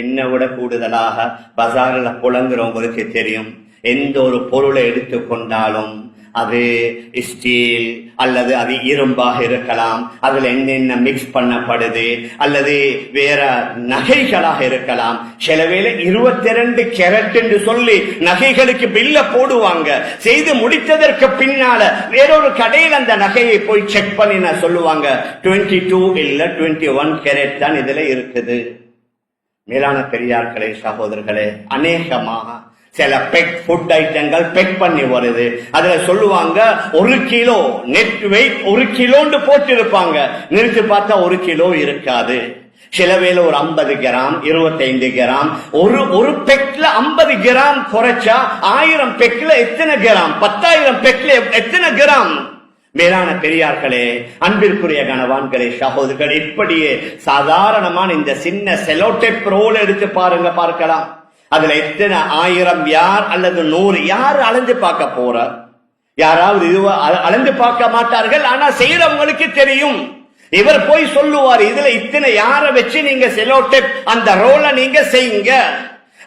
என்னை விட கூடுதலாக பஜாரில் புலங்குறவங்களுக்கு தெரியும். எந்த ஒரு பொருளை எடுத்துக்கொண்டாலும் அது ஸ்டீல் அல்லது அது இரும்பாக இருக்கலாம். அதுல என்னென்ன மிக்ஸ் பண்ணப்படுது அல்லது வேற நகைகளாக இருக்கலாம். சில வேளை இருபத்தி ரெண்டு கேரட் என்று சொல்லி நகைகளுக்கு பில்ல போடுவாங்க. செய்து முடித்ததற்கு பின்னால வேறொரு கடையில் அந்த நகையை போய் செக் பண்ணி நான் சொல்லுவாங்க. 22 டூ இல்லை டுவெண்ட்டி ஒன் கேரட் தான் இதுல இருக்குது. மேலான பெரியார்களே சகோதரர்களே அநேகமாக சில பெக் ஃபுட் ஐட்டங்கள் பெக் பண்ணி வருது. அதுல சொல்லுவாங்க ஒரு கிலோ நெட் வெயிட் ஒரு கிலோன்னு போட்டிருப்பாங்க. நிறுத்தி பார்த்தா ஒரு கிலோ இருக்காது. சில ஒரு ஐம்பது கிராம் இருபத்தைந்து கிராம். ஒரு ஒரு பெக்ல ஐம்பது கிராம் குறைச்சா ஆயிரம் பெக்ல எத்தனை கிராம்? பத்தாயிரம் பெக்ல எத்தனை கிராம்? மேலான பெரியார்களே அன்பிற்குரிய கணவான்களே சகோதரர்கள் இப்படியே சாதாரணமான இந்த சின்ன செலோடெப் ரோல் எடுத்து பாருங்க பார்க்கலாம். அதுல எத்தனை ஆயிரம் யார் அல்லது நூறு யார் அலைஞ்சு பார்க்க போற? யாராவது இது அலைஞ்சு பார்க்க மாட்டார்கள் ஆனா செய்யறவங்களுக்கு தெரியும். இவர் போய் சொல்லுவார் இதுல இத்தனை யார வச்சு நீங்க செலோடெப் அந்த ரோலை நீங்க செய்யுங்க.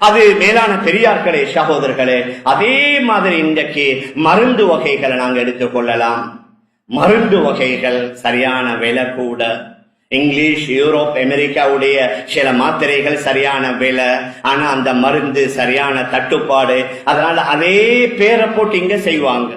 அது மேலான பெரியார்களே சகோதரர்களே அதே மாதிரி இன்றைக்கு மருந்து வகைகளை நாங்க எடுத்துக்கொள்ளலாம் மருந்து வகைகள் சரியான விலை கூட. இங்கிலீஷ் யூரோப் அமெரிக்காவுடைய சில மாத்திரைகள் சரியான விலை. ஆனா அந்த மருந்து சரியான தட்டுப்பாடு. அதனால அதே பேரை போட்டு இங்க செய்வாங்க.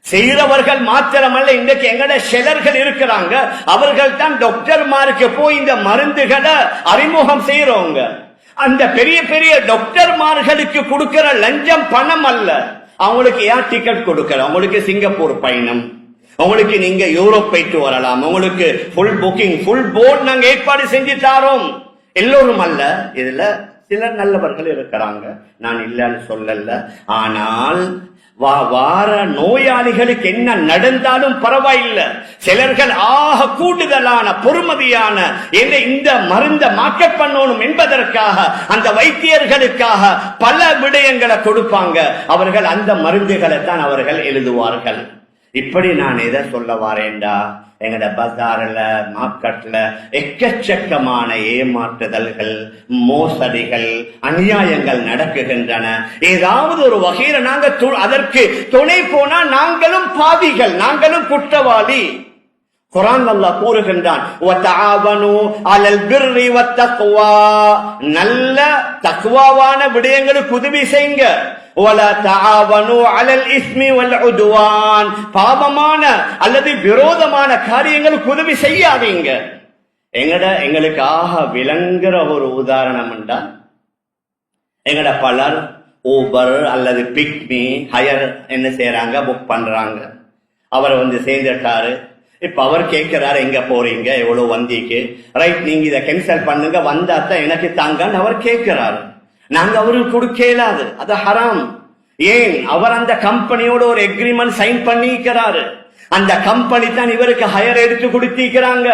செய்கிறவர்கள் மாத்திரமல்ல இன்றைக்கு எங்கட சிலர்கள் இருக்கிறாங்க. அவர்கள் தான் டாக்டர்மாருக்கு போய் இந்த மருந்துகளை அறிமுகம் செய்யறவங்க அந்த பெரிய பெரிய டாக்டர்மார்களுக்கு கொடுக்கிற லஞ்சம் பணம் அல்ல. அவங்களுக்கு ஏன் டிக்கெட் கொடுக்கற அவங்களுக்கு சிங்கப்பூர் பயணம். உங்களுக்கு நீங்க யூரோப் போயிட்டு வரலாம். உங்களுக்கு ஃபுல் புக்கிங் ஃபுல் போர்ட் நாங்க ஏற்பாடு செஞ்சு தாரோம். எல்லோரும் அல்ல. இதுல சிலர் நல்லவர்கள் இருக்கிறாங்க. நான் இல்லைன்னு சொல்லல. ஆனால் வா- வார நோயாளிகளுக்கு என்ன நடந்தாலும் பரவாயில்லை. சிலர்கள் ஆக கூடுதலான பொறுமதியான என்ன இந்த மருந்த மாற்ற பண்ணணும் என்பதற்காக அந்த வைத்தியர்களுக்காக பல விடயங்களை கொடுப்பாங்க. அவர்கள் அந்த மருந்துகளை தான் அவர்கள் எழுதுவார்கள். இப்படி நான் எதை சொல்ல வாரேன்டா? எங்கட பஜார்ல மார்க்கெட்டில் எக்கச்சக்கமான ஏமாற்றுதல்கள் மோசடிகள் அநியாயங்கள் நடக்குகின்றன. ஏதாவது ஒரு வகையில நாங்க அதற்கு துணை போனால் நாங்களும் பாதிகள் நாங்களும் குற்றவாளி. குரான் அல்லாஹ் கூறுகின்றான் அலல் நல்ல தக்குவாவான விடயங்களுக்கு உதவி செய்யுங்க. "வலா அலல் பாவமான அல்லது விரோதமான காரியங்களுக்கு உதவி செய்யாதீங்க. எங்கட எங்களுக்காக விளங்குற ஒரு உதாரணம் உண்டா? எங்கட பலர் ஊபர் அல்லது பிக்மி ஹயர் என்ன செய்யறாங்க புக் பண்றாங்க. அவர் வந்து சேர்ந்துட்டாரு. இப்ப அவர் கேட்கிறாரு எங்க போறீங்க? எவ்வளவு வந்திக்கு ரைட் நீங்க இதை கேன்சல் பண்ணுங்க. வந்தாத்தான் எனக்கு தாங்கன்னு அவர் கேட்கிறாரு. நாங்க அவருக்கு கொடுக்க இயலாது அது ஹராம். ஏன்? அவர் அந்த கம்பெனியோட ஒரு எக்ரிமெண்ட் சைன் பண்ணிக்கிறாரு. அந்த கம்பெனி தான் இவருக்கு ஹையர் எடுத்து கொடுத்திருக்கிறாங்க.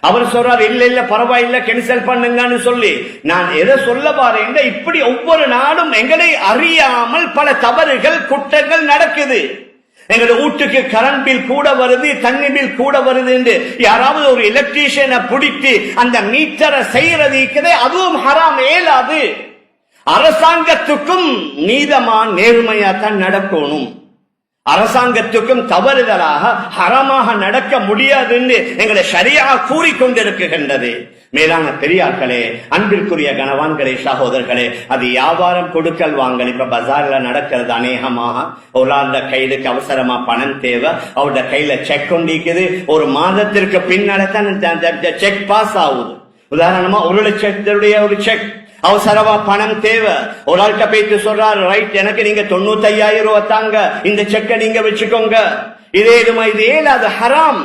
அவர் சொல்றாரு இல்ல இல்ல பரவாயில்ல கேன்சல் பண்ணுங்கன்னு சொல்லி. நான் எதை சொல்ல பாருங்க இப்படி ஒவ்வொரு நாடும் எங்களை அறியாமல் பல தவறுகள் குற்றங்கள் நடக்குது. எங்களோட வீட்டுக்கு கரண்ட் பில் கூட வருது தண்ணி பில் கூட வருது என்று யாராவது ஒரு எலக்ட்ரீஷியனை பிடித்து அந்த மீட்டரை செய்யறது அதுவும் ஹராம் ஏலாது. அரசாங்கத்துக்கும் நீதமா நேர்மையா தான் நடக்கணும். அரசாங்கத்துக்கும் தவறுதலாக ஹரமாக நடக்க முடியாதுன்னு எங்களை சரியா கூறிக்கொண்டிருக்கின்றது. மேலான பெரியார்களே அன்பிற்குரிய கணவான்களே சகோதரர்களே அது வியாபாரம் கொடுக்கல் வாங்கல். இப்ப பஜார்ல நடக்கிறது அநேகமாக. ஒரு ஆளுட கையிலுக்கு அவசரமா பணம் தேவை. அவருடைய கையில செக் கொண்டிருக்குது. ஒரு மாதத்திற்கு பின்னால தான் செக் பாஸ் ஆகுது. உதாரணமா ஒரு லட்சத்துடைய ஒரு செக் அவசரமா பணம் தேவை. ஒரு ஆள்கிட்ட போயிட்டு சொல்றாரு ரைட் எனக்கு நீங்க தொண்ணூத்தி ஐயாயிரம் ரூபாய் தாங்க. இந்த செக்கை நீங்க வச்சுக்கோங்க. இதே இதுமா இது அது ஹராம்?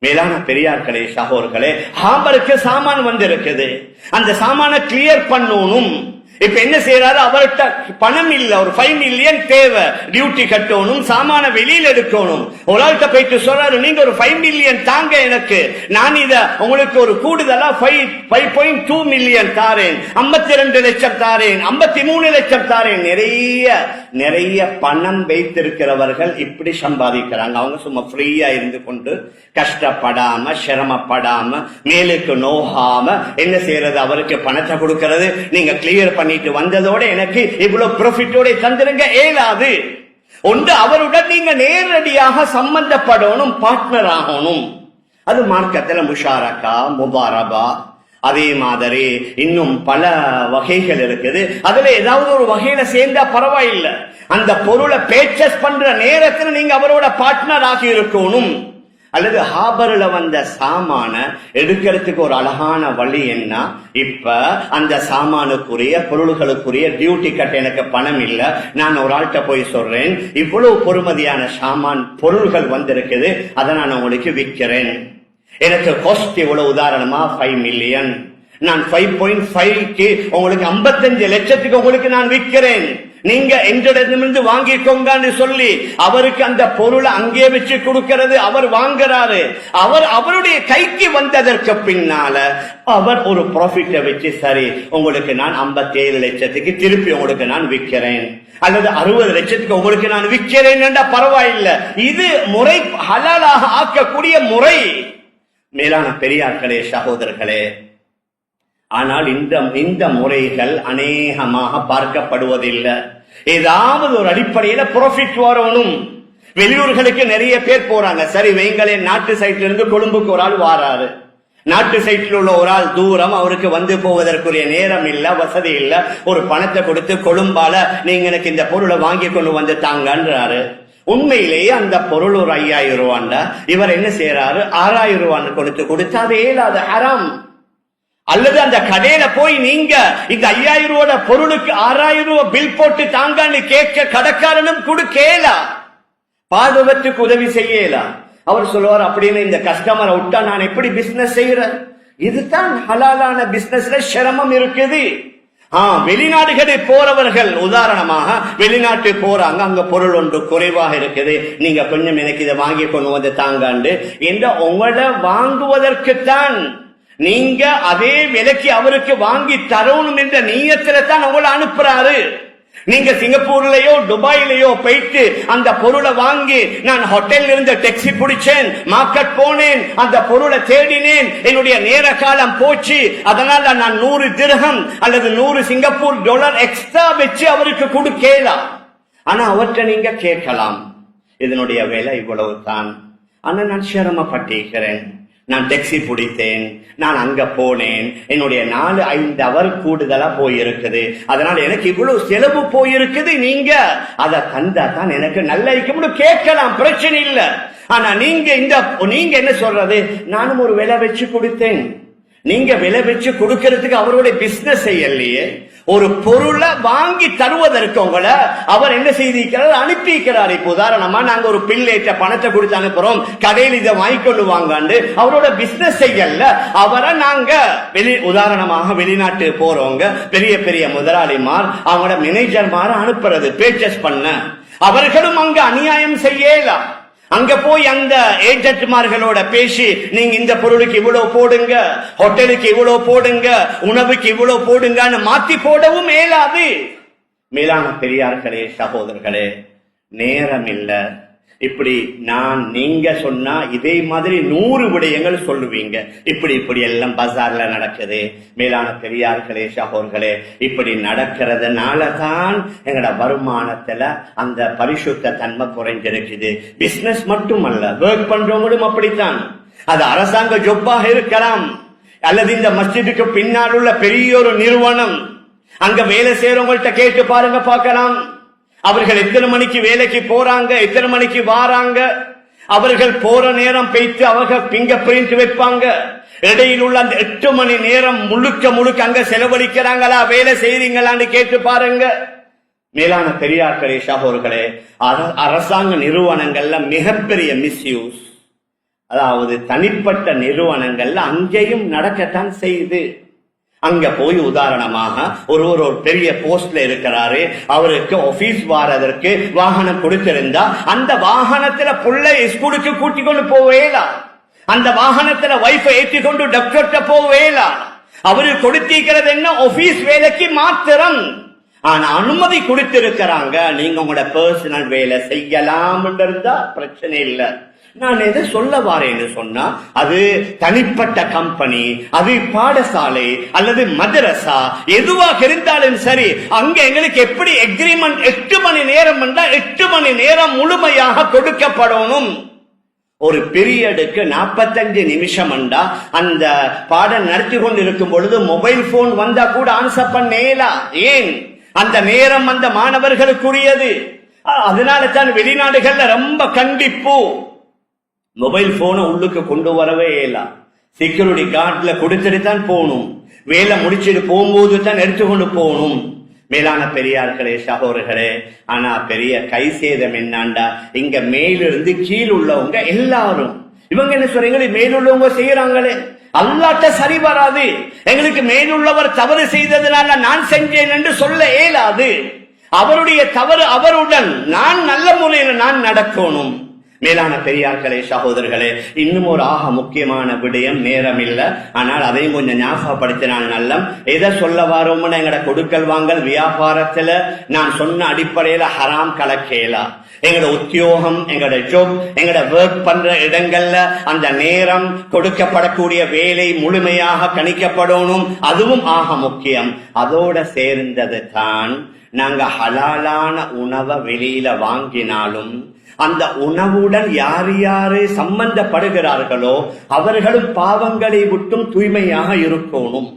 மேலான பெரியார்களே சகோர்களே ஹாம்பருக்கு சாமான் வந்திருக்குது. அந்த சாமான கிளியர் பண்ணணும். இப்ப என்ன செய்யறாரு அவர்கிட்ட பணம் இல்ல ஒரு ஃபைவ் மில்லியன் தேவை. டியூட்டி கட்டணும் சாமான வெளியில எடுக்கணும். ஒரு ஆள்கிட்ட போயிட்டு சொல்றாரு நீங்க ஒரு ஃபைவ் மில்லியன் தாங்க எனக்கு. நான் இத உங்களுக்கு ஒரு கூடுதலா five five point two million தாரேன். ஐம்பத்தி ரெண்டு லட்சம் தாரேன். ஐம்பத்தி மூணு லட்சம் தாரேன். நிறைய நிறைய பணம் வைத்திருக்கிறவர்கள் இப்படி சம்பாதிக்கிறாங்க. அவங்க சும்மா ஃப்ரீயா இருந்து கொண்டு கஷ்டப்படாம சிரமப்படாம மேலுக்கு நோகாம என்ன செய்யறது? அவருக்கு பணத்தை கொடுக்கறது. நீங்க கிளியர் பண்ணிட்டு வந்ததோட எனக்கு இவ்வளவு ப்ராஃபிட்டோட தந்துருங்க ஏலாது. ஒன்று அவருடன் நீங்க நேரடியாக சம்பந்தப்படணும் பார்ட்னர் ஆகணும். அது மார்க்கத்துல முஷாரக்கா முபாரபா. அதே மாதிரி இன்னும் பல வகைகள் இருக்குது. அதுல ஏதாவது ஒரு வகையில சேர்ந்தா பரவாயில்லை. அந்த பொருளை பேச்சஸ் பண்ற நேரத்தில் நீங்க அவரோட பார்ட்னர் ஆகி இருக்கணும். அல்லது ஹாபர்ல வந்த சாமான எடுக்கிறதுக்கு ஒரு அழகான வழி என்ன? இப்ப அந்த சாமானுக்குரிய பொருள்களுக்குரிய டியூட்டி கட்ட எனக்கு பணம் இல்லை. நான் ஒரு ஆள்கிட்ட போய் சொல்றேன் இவ்வளவு பொறுமதியான சாமான் பொருள்கள் வந்திருக்குது அதை நான் உங்களுக்கு விற்கிறேன். எனக்கு காஸ்ட் இவ்வளவு உதாரணமா ஃபைவ் மில்லியன் நான் ஃபைவ் பாயிண்ட் ஃபைவ்க்கு உங்களுக்கு 55 லட்சத்துக்கு உங்களுக்கு நான் விற்கிறேன். நீங்க எங்களிடமிருந்து வாங்கிக்கோங்கன்னு சொல்லி அவருக்கு அந்த பொருளை அங்கே வச்சு கொடுக்கிறது அவர் வாங்குறாரு. அவர் அவருடைய கைக்கு வந்ததற்கு பின்னால அவர் ஒரு ப்ராஃபிட்டை வச்சு சரி உங்களுக்கு நான் 57 லட்சத்துக்கு திருப்பி உங்களுக்கு நான் விற்கிறேன். அல்லது அறுபது லட்சத்துக்கு உங்களுக்கு நான் விற்கிறேன் என்றா பரவாயில்லை. இது முறை ஹலாலாக ஆக்கக்கூடிய முறை. மேலான பெரியார்களே சகோதரர்களே ஆனால் இந்த இந்த முறைகள் அநேகமாக பார்க்கப்படுவதில்லை. ஏதாவது ஒரு அடிப்படையில ப்ராஃபிட் வரணும். வெளியூர்களுக்கு நிறைய பேர் போறாங்க. சரி வைங்களே நாட்டு சைட்ல இருந்து கொழும்புக்கு ஒரு ஆள் வாராரு. நாட்டு சைட்டில் உள்ள ஒரு ஆள் தூரம் அவருக்கு வந்து போவதற்குரிய நேரம் இல்ல வசதி இல்ல. ஒரு பணத்தை கொடுத்து கொழும்பால நீங்க எனக்கு இந்த பொருளை வாங்கி கொண்டு வந்து தாங்கன்றாரு. உண்மையிலேயே அந்த பொருள் ஒரு ஐயாயிரம் ரூபாண்டா? இவர் என்ன செய்யறாரு ஆறாயிரம் ரூபான்னு கொடுத்து கொடுத்து அது ஏழாத ஹராம். அல்லது அந்த கடையில போய் நீங்க இந்த ஐயாயிரம் ரூபாய் பொருளுக்கு ஆறாயிரம் ரூபாய் பில் போட்டு தாங்கன்னு கேட்க கடைக்காரனும் கொடுக்கல பாதுகாத்துக்கு உதவி செய்யலா. அவர் சொல்லுவார் அப்படின்னு இந்த கஸ்டமரை விட்டா நான் எப்படி பிசினஸ் செய்யறேன்? இதுதான் ஹலாலான பிசினஸ்ல சிரமம் இருக்குது. ஆ வெளிநாடுகளில் போறவர்கள் உதாரணமாக வெளிநாட்டு போறாங்க அங்க பொருள் ஒன்று குறைவாக இருக்குது. நீங்க கொஞ்சம் எனக்கு இதை வாங்கி கொண்டு வந்து தாங்காண்டு. இந்த உங்களை வாங்குவதற்குத்தான் நீங்க அதே விலைக்கு அவருக்கு வாங்கி தரணும் என்ற நீயத்துல தான் உங்களை அனுப்புறாரு. நீங்க சிங்கப்பூர்லயோ துபாயிலயோ போயிட்டு அந்த பொருளை வாங்கி நான் ஹோட்டல்ல இருந்து டாக்ஸி பிடிச்சேன் மார்க்கெட் போனேன் அந்த பொருளை தேடினேன் என்னுடைய நேர காலம் போச்சு அதனால நான் நூறு திருகம் அல்லது நூறு சிங்கப்பூர் டாலர் எக்ஸ்ட்ரா வச்சு அவருக்கு கொடுக்கலாம் ஆனா அவற்றை நீங்க கேட்கலாம். இதனுடைய விலை இவ்வளவு தான் ஆனா நான் சிரமப்பட்டிருக்கிறேன். நான் டாக்ஸி பிடித்தேன் நான் அங்க போனேன் என்னுடைய நாலு ஐந்து அவர் கூடுதலா போயிருக்குது. அதனால எனக்கு இவ்வளவு செலவு போயிருக்குது நீங்க. அதை தந்தா தான் எனக்கு நல்ல இருக்க கேட்கலாம் பிரச்சனை இல்ல. ஆனா நீங்க இந்த நீங்க என்ன சொல்றது? நானும் ஒரு விலை வச்சு கொடுத்தேன். நீங்க விலை வச்சு கொடுக்கறதுக்கு அவருடைய பிசினஸ் செய்யலையே. ஒரு பொருளை வாங்கி தருவதற்கு உங்களை அவர் என்ன செய்திருக்கிறார்? அனுப்பியிருக்கிறார். இப்போ உதாரணமா நாங்க ஒரு பில்லேற்ற பணத்தை கொடுத்து அனுப்புறோம். கடையில் இதை வாங்கிக்கொண்டு வாங்காண்டு அவரோட பிசினஸ் செய்யல அவரை நாங்க வெளி உதாரணமாக வெளிநாட்டு போறவங்க பெரிய பெரிய முதலாளிமார் அவங்களோட மேனேஜர்மார அனுப்புறது பேச்சஸ் பண்ண. அவர்களும் அங்க அநியாயம் செய்யலாம். அங்க போய் அந்த ஏஜென்ட்மார்களோட பேசி நீங்க இந்த பொருளுக்கு இவ்வளவு போடுங்க ஹோட்டலுக்கு இவ்வளவு போடுங்க உணவுக்கு இவ்வளவு போடுங்கன்னு மாத்தி போடவும் மேலாது. மேலான பெரியார்களே சகோதரர்களே நேரம் இல்லை இப்படி நான் நீங்க சொன்னா இதே மாதிரி நூறு விடயங்கள் சொல்லுவீங்க. இப்படி இப்படி எல்லாம் பஜார்ல நடக்குது. மேலான பெரியார்களே சகோர்களே இப்படி நடக்கிறதுனால தான் எங்களோட வருமானத்துல அந்த பரிசுத்த தன்மை குறைஞ்சிருக்குது. பிசினஸ் மட்டுமல்ல ஒர்க் பண்றவங்களும் அப்படித்தான். அது அரசாங்க ஜொப்பாக இருக்கலாம். அல்லது இந்த மஸ்ஜிதுக்கு பின்னால் உள்ள பெரிய ஒரு நிறுவனம். அங்க வேலை செய்யறவங்கள்ட்ட கேட்டு பாருங்க பார்க்கலாம். அவர்கள் எத்தனை மணிக்கு வேலைக்கு போறாங்க எத்தனை மணிக்கு வாராங்க? அவர்கள் போற நேரம் பெய்த்து அவர்கள் பிங்கர் பிரிண்ட் வைப்பாங்க. இடையில் உள்ள அந்த எட்டு மணி நேரம் முழுக்க முழுக்க அங்க செலவழிக்கிறாங்களா வேலை செய்றீங்களான்னு கேட்டு பாருங்க. மேலான பெரியார்களே சகோர்களே அர- அரசாங்க நிறுவனங்கள்ல மிகப்பெரிய மிஸ்யூஸ் அதாவது தனிப்பட்ட நிறுவனங்கள்ல அங்கேயும் நடக்கத்தான் செய்யுது. அங்க போய் உதாரணமாக ஒருவர் ஒரு பெரிய போஸ்ட்ல இருக்கிறாரு. அவருக்கு ஆபீஸ் வாரதற்கு வாகனம் கொடுத்திருந்தா அந்த வாகனத்துல புள்ள ஸ்கூலுக்கு கூட்டி கொண்டு போவேலா? அந்த வாகனத்துல வைஃபை ஏற்றி கொண்டு டாக்டர்கிட்ட போவேலா? அவரு கொடுத்திருக்கிறது என்ன? ஆபீஸ் வேலைக்கு மாத்திரம். ஆனா அனுமதி கொடுத்திருக்கிறாங்க. நீங்க உங்களோட பர்சனல் வேலை செய்யலாம் இருந்தா பிரச்சனை இல்லை. நான் எதை சொல்ல வாரேன்னு சொன்னா அது தனிப்பட்ட கம்பெனி அது பாடசாலை அல்லது மதரசா எதுவாக இருந்தாலும் சரி அங்க எங்களுக்கு எப்படி எக்ரிமெண்ட் எட்டு மணி நேரம் என்றா எட்டு மணி நேரம் முழுமையாக கொடுக்கப்படணும். ஒரு பீரியடுக்கு நாற்பத்தஞ்சு நிமிஷம் அண்டா அந்த பாடம் நடத்தி கொண்டு இருக்கும் பொழுது மொபைல் போன் வந்தா கூட ஆன்சர் பண்ணேலா? ஏன்? அந்த நேரம் அந்த மாணவர்களுக்குரியது. அதனால தான் வெளிநாடுகள்ல ரொம்ப கண்டிப்பு. மொபைல் போனை உள்ளுக்கு கொண்டு வரவே இயலாம் செக்யூரிட்டி கார்டுல கொடுத்துட்டு தான் போகணும். வேலை முடிச்சிட்டு போகும்போது தான் எடுத்துக்கொண்டு போகணும். மேலான பெரியார்களே சகோதரர்களே ஆனா பெரிய கை சேதம் என்னாண்டா? இங்க மேலிருந்து கீழ் உள்ளவங்க எல்லாரும். இவங்க என்ன சொல்றீங்க மேலுள்ளவங்க செய்யறாங்களே அல்லாட்ட சரி வராது. எங்களுக்கு மேலுள்ளவர் தவறு செய்ததுனால நான் செஞ்சேன் என்று சொல்ல இயலாது. அவருடைய தவறு அவருடன் நான் நல்ல முறையில் நான் நடக்கணும். மேலான பெரியார்களே சகோதரர்களே இன்னும் ஒரு ஆக முக்கியமான விடயம் நேரம் இல்லை ஆனால் அதையும் கொஞ்சம் ஞாபகப்படுத்தினால் நல்ல எதை சொல்ல வரோம்னு எங்கட கொடுக்கல் வாங்கல் வியாபாரத்துல நான் சொன்ன அடிப்படையில ஹராம் கலக்கேலா. எங்கட உத்தியோகம் எங்கட ஜோப் எங்கட ஒர்க் பண்ற இடங்கள்ல அந்த நேரம் கொடுக்கப்படக்கூடிய வேலை முழுமையாக கணிக்கப்படணும். அதுவும் ஆக முக்கியம். அதோட சேர்ந்தது தான் நாங்க ஹலாலான உணவை வெளியில வாங்கினாலும் அந்த உணவுடன் யார் யாரு சம்பந்தப்படுகிறார்களோ அவர்களும் பாவங்களை விட்டும் தூய்மையாக இருக்கணும்.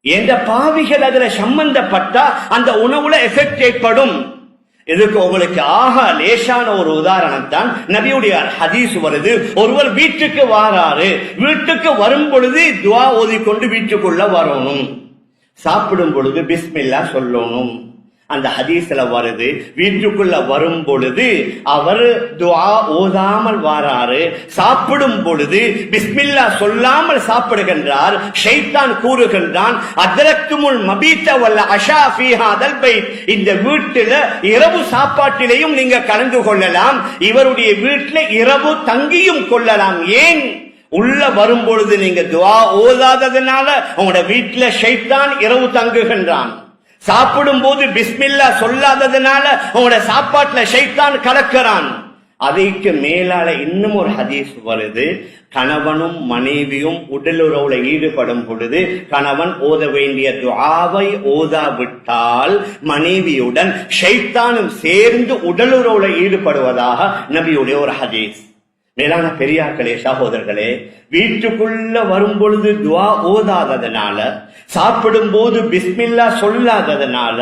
எந்த பாவிகள் அதுல சம்பந்தப்பட்டா அந்த உணவுல எஃபெக்ட் ஏற்படும். இதுக்கு உங்களுக்கு ஆக லேசான ஒரு உதாரணம் தான் நபியுடைய ஹதீஸ் வருது. ஒருவர் வீட்டுக்கு வாராரு. வீட்டுக்கு வரும் பொழுது துவா ஓதிக்கொண்டு வீட்டுக்குள்ள வரணும். சாப்பிடும் பொழுது பிஸ்மில்லா சொல்லணும். அந்த ஹதீஸ்ல வருது வீட்டுக்குள்ள வரும் பொழுது அவர் துவா ஓதாமல் வாராரு சாப்பிடும் பொழுது பிஸ்மில்லா சொல்லாமல் சாப்பிடுகின்றார் ஷைத்தான் கூறுகின்றான் அதரத்துமுல் மபீத்த வல்ல அஷா ஃபீஹாதல் பைத். இந்த வீட்டுல இரவு சாப்பாட்டிலையும் நீங்க கலந்து கொள்ளலாம் இவருடைய வீட்டுல இரவு தங்கியும் கொள்ளலாம் ஏன்? உள்ள வரும் பொழுது நீங்க துவா ஓதாததுனால உங்களோட வீட்டுல ஷைத்தான் இரவு தங்குகின்றான். சாப்பிடும் போது பிஸ்மில்லா சொல்லாததுனால உங்களோட சாப்பாட்டுல ஷைத்தான் கலக்கிறான். அதைக்கு மேலால இன்னும் ஒரு ஹதீஸ் வருது. கணவனும் மனைவியும் உடலுறவுல ஈடுபடும் பொழுது கணவன் ஓத வேண்டிய துவாவை ஓதாவிட்டால் மனைவியுடன் ஷைத்தானும் சேர்ந்து உடலுறவுல ஈடுபடுவதாக நபியுடைய ஒரு ஹதீஸ். மேலான பெரியார்களே சகோதரர்களே வீட்டுக்குள்ள வரும் பொழுது துவா ஓதாததுனால சாப்பிடும் போது பிஸ்மில்லா சொல்லாததுனால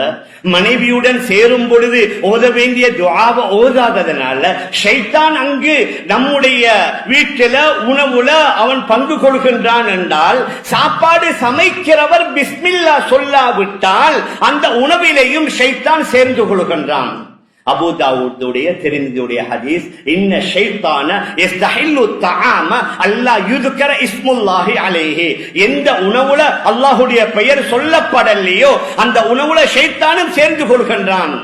மனைவியுடன் சேரும் பொழுது ஓத வேண்டிய துவாவை ஓதாததுனால ஷைத்தான் அங்கு நம்முடைய வீட்டில உணவுல அவன் பங்கு கொள்கின்றான் என்றால் சாப்பாடு சமைக்கிறவர் பிஸ்மில்லா சொல்லாவிட்டால் அந்த உணவிலையும் ஷைத்தான் சேர்ந்து கொள்கின்றான். அபு தாவூத்துடைய தெரிந்துடைய ஹதீஸ் இன்ன ஷைத்தான இஸ்தஹில்லு தஆம அல்லாஹ் யுதுக்கர இஸ்முல்லாஹி அலைஹி. எந்த உணவுல அல்லாஹ்வுடைய பெயர் சொல்லப்படலையோ அந்த உணவுல ஷைத்தானும் சேர்ந்து கொள்கின்றான்.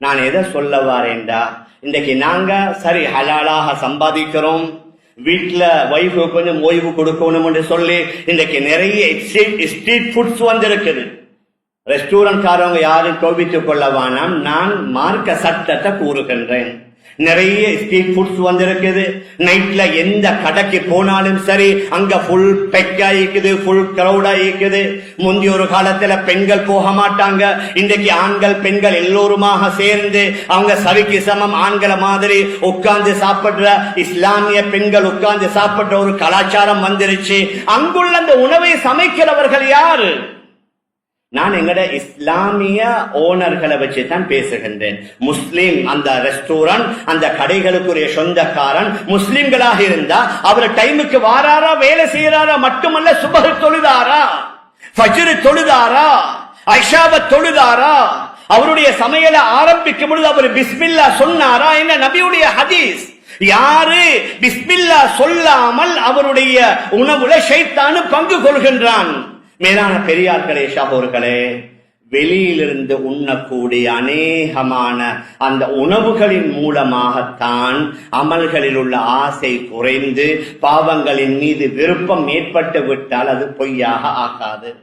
நான் எதை சொல்ல வரேன்டா? இன்றைக்கு நாங்க சரி ஹலாலாக சம்பாதிக்கிறோம். வீட்டில் ஒய்ஃபு கொஞ்சம் ஓய்வு கொடுக்கணும் என்று சொல்லி இன்றைக்கு நிறைய ஸ்ட்ரீட் ஃபுட்ஸ் வந்திருக்குது. ரெஸ்டாரண்ட் காரவங்க யாரும் கோபித்துக் கொள்ள வேணாம். நான் மார்க்க சட்டத்தை கூறுகின்றேன். நிறைய ஸ்ட்ரீட் ஃபுட்ஸ் வந்திருக்குது. நைட்ல எந்த கடைக்கு போனாலும் சரி அங்க ஃபுல் பெக்கா இருக்குது ஃபுல் கிரௌடா இருக்குது முந்தைய ஒரு காலத்துல பெண்கள் போக மாட்டாங்க. இன்றைக்கு ஆண்கள் பெண்கள் எல்லோருமாக சேர்ந்து அவங்க சரிக்கு சமம் ஆண்களை மாதிரி உட்கார்ந்து சாப்பிடுற இஸ்லாமிய பெண்கள் உட்கார்ந்து சாப்பிடுற ஒரு கலாச்சாரம் வந்துருச்சு. அங்குள்ள அந்த உணவை சமைக்கிறவர்கள் யாரு? நான் எங்கட இஸ்லாமிய ஓனர்களை வச்சு தான் பேசுகின்றேன். முஸ்லீம் அந்த ரெஸ்டாரண்ட் அந்த கடைகளுக்குரிய சொந்தக்காரன் முஸ்லிம்களாக இருந்தா அவர் டைமுக்கு வாராரா வேலை செய்யறாரா மட்டுமல்ல சுபகு தொழுதாரா? ஃபஜ்ரு தொழுதாரா? ஐஷாவை தொழுதாரா? அவருடைய சமையலை ஆரம்பிக்கும் பொழுது அவர் பிஸ்மில்லா சொன்னாரா? என்ன நபியுடைய ஹதீஸ். யாரு பிஸ்மில்லா சொல்லாமல் அவருடைய உணவுல ஷைத்தானு பங்கு கொள்கின்றான். மேலான பெரியார்களே சகோர்களே வெளியிலிருந்து உண்ணக்கூடிய அநேகமான அந்த உணவுகளின் மூலமாகத்தான் அமல்களில் உள்ள ஆசை குறைந்து பாவங்களின் மீது விருப்பம் ஏற்பட்டு விட்டால் அது பொய்யாக ஆகாது.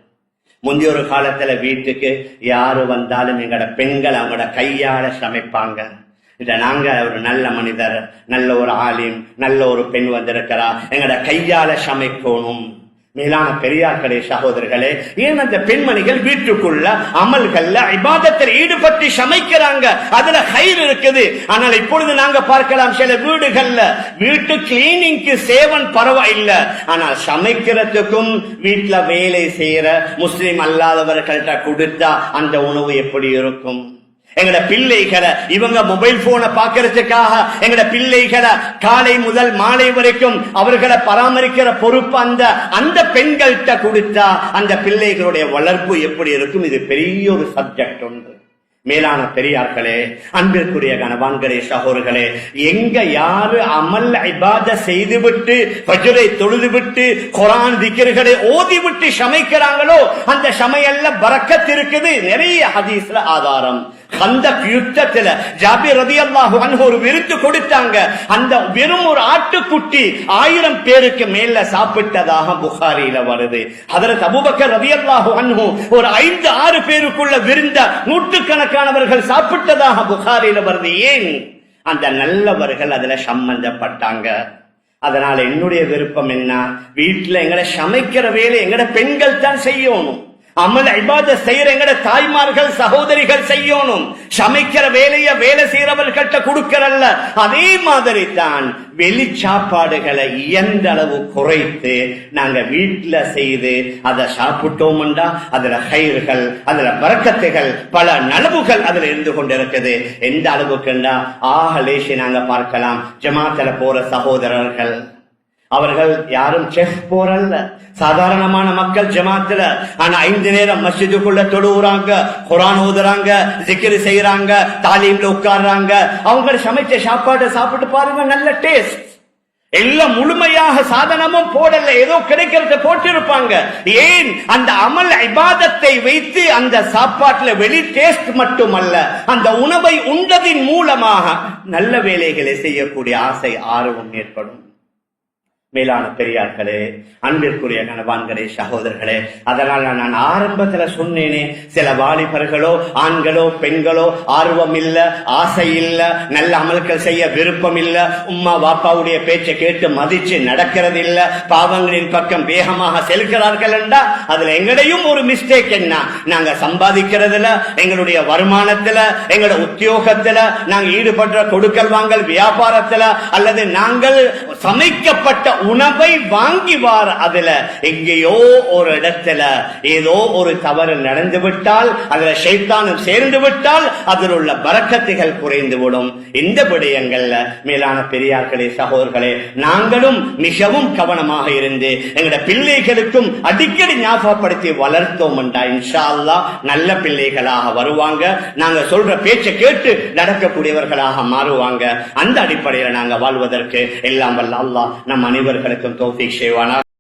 முந்தைய ஒரு காலத்துல வீட்டுக்கு யாரு வந்தாலும் எங்களோட பெண்கள் அவங்களோட கையால சமைப்பாங்க. இல்ல நாங்க ஒரு நல்ல மனிதர் நல்ல ஒரு ஆலிம் நல்ல ஒரு பெண் வந்திருக்கிறா எங்களோட கையால சமைக்கணும். மேலான பெரியார்களே சகோதரர்களே ஏன் அந்த பெண்மணிகள் வீட்டுக்குள்ள அமல்கள்ல இபாதத்தில் ஈடுபட்டு சமைக்கிறாங்க? அதுல கயிறு இருக்குது. ஆனால் இப்பொழுது நாங்க பார்க்கலாம் சில வீடுகள்ல வீட்டு கிளீனிங்க்கு சேவன் பரவாயில்ல ஆனால் சமைக்கிறதுக்கும் வீட்டுல வேலை செய்யற முஸ்லிம் அல்லாதவர்கள்ட்ட கொடுத்தா அந்த உணவு எப்படி இருக்கும்? எங்கட பிள்ளைகளை இவங்க மொபைல் போனை பாக்குறதுக்காக எங்கட பிள்ளைகளை காலை முதல் மாலை வரைக்கும் அவர்களை பராமரிக்கிற பொறுப்பு அந்த அந்த பெண்கள்கிட்ட கொடுத்தா அந்த பிள்ளைகளுடைய வளர்ப்பு எப்படி இருக்கும்? இது பெரிய ஒரு சப்ஜெக்ட் ஒன்று. மேலான பெரியார்களே அன்பிற்குரிய கணவான்களே சகோர்களே எங்க யாரு அமல் இபாத செய்துவிட்டு பஜுரை தொழுதுவிட்டு குரான் திக்கர்களை ஓதிவிட்டு சமைக்கிறாங்களோ அந்த சமையல்ல பறக்கத்து இருக்குது. நிறைய ஹதீஸ்ல ஆதாரம். அந்த யுத்தத்துல ஜாபி ரதி அல்லாஹு ஒரு விருத்து கொடுத்தாங்க. அந்த வெறும் ஒரு ஆட்டுக்குட்டி ஆயிரம் பேருக்கு மேல சாப்பிட்டதாக புகாரியில வருது. அதற்கு அபுபக்கர் ரதி அல்லாஹு அன்ஹு ஒரு ஐந்து ஆறு பேருக்குள்ள விருந்த நூற்றுக்கணக்கானவர்கள் சாப்பிட்டதாக புகாரியில வருது. ஏன்? அந்த நல்லவர்கள் அதுல சம்பந்தப்பட்டாங்க. அதனால என்னுடைய விருப்பம் என்ன? வீட்டுல எங்களை சமைக்கிற வேலை எங்கட பெண்கள் தான் செய்யணும். அமல் இபாத செய்யற எங்கட தாய்மார்கள் சகோதரிகள் செய்யணும். சமைக்கிற வேலைய வேலை செய்யறவர்கள்ட்ட கொடுக்கறல்ல. அதே மாதிரி தான் வெளி சாப்பாடுகளை இயந்த அளவு குறைத்து நாங்க வீட்டுல செய்து அதை சாப்பிட்டோம்டா அதுல கயிறுகள் அதுல பறக்கத்துகள் பல நலவுகள் அதுல இருந்து கொண்டிருக்குது. எந்த அளவுக்குண்டா? ஆக லேசி நாங்க பார்க்கலாம். ஜமாத்துல போற சகோதரர்கள். அவர்கள் யாரும் செஃப் போறல்ல சாதாரணமான மக்கள் ஜமாத்துல ஆனா ஐந்து நேரம் மஸ்ஜிதுக்குள்ள தொழுவுறாங்க குரான் ஓதுறாங்க ஜிக்கிரி செய்யறாங்க தாலீம்ல உட்கார்றாங்க. அவங்க சமைச்ச சாப்பாடு சாப்பிட்டு பாருங்க நல்ல டேஸ்ட் எல்லாம் முழுமையாக சாதனமும் போடல ஏதோ கிடைக்கிறத போட்டிருப்பாங்க. ஏன்? அந்த அமல் இபாதத்தை வைத்து அந்த சாப்பாட்டுல வெளி டேஸ்ட் மட்டுமல்ல அந்த உணவை உண்டதின் மூலமாக நல்ல வேலைகளை செய்யக்கூடிய ஆசை ஆர்வம் ஏற்படும். மேலான பெரியார்களே அன்பிற்குரிய கணவான்களே சகோதரர்களே அதனால் நான் ஆரம்பத்துல சொன்னேனே சில வாலிபர்களோ ஆண்களோ பெண்களோ ஆர்வம் இல்ல ஆசை இல்ல நல்ல அமல்கள் செய்ய விருப்பம் இல்ல உம்மா வாப்பாவுடைய பேச்சை கேட்டு மதிச்சு நடக்கிறது இல்ல பாவங்களின் பக்கம் வேகமாக செல்கிறார்கள் என்றா அதுல எங்களையும் ஒரு மிஸ்டேக் என்ன? நாங்க சம்பாதிக்கிறதுல எங்களுடைய வருமானத்துல எங்களோட உத்தியோகத்துல நாங்க ஈடுபடுற கொடுக்கல் வாங்கல் வியாபாரத்துல அல்லது நாங்கள் சமைக்கப்பட்ட உணவை வாங்கி வார அதுல. எங்கேயோ ஒரு இடத்துல ஏதோ ஒரு தவறு நடந்து விட்டால் அதுல ஷைத்தானம் சேர்ந்து விட்டால் அதில் உள்ள பறக்கத்துகள் குறைந்து விடும் இந்த விடயங்கள்ல மேலான பெரியார்களே சகோதர்களே நாங்களும் மிகவும் கவனமாக இருந்து எங்களோட பிள்ளைகளுக்கும் அடிக்கடி ஞாபகப்படுத்தி வளர்த்தோம் என்றா. இன்ஷா அல்லாஹ் நல்ல பிள்ளைகளாக வருவாங்க. நாங்க சொல்ற பேச்சை கேட்டு நடக்கக்கூடியவர்களாக மாறுவாங்க. அந்த அடிப்படையில் நாங்க வாழ்வதற்கு எல்லாம் வல்ல அல்லாஹ் நம் அனைவர்களுக்கும் தோஃபிக் செய்வானா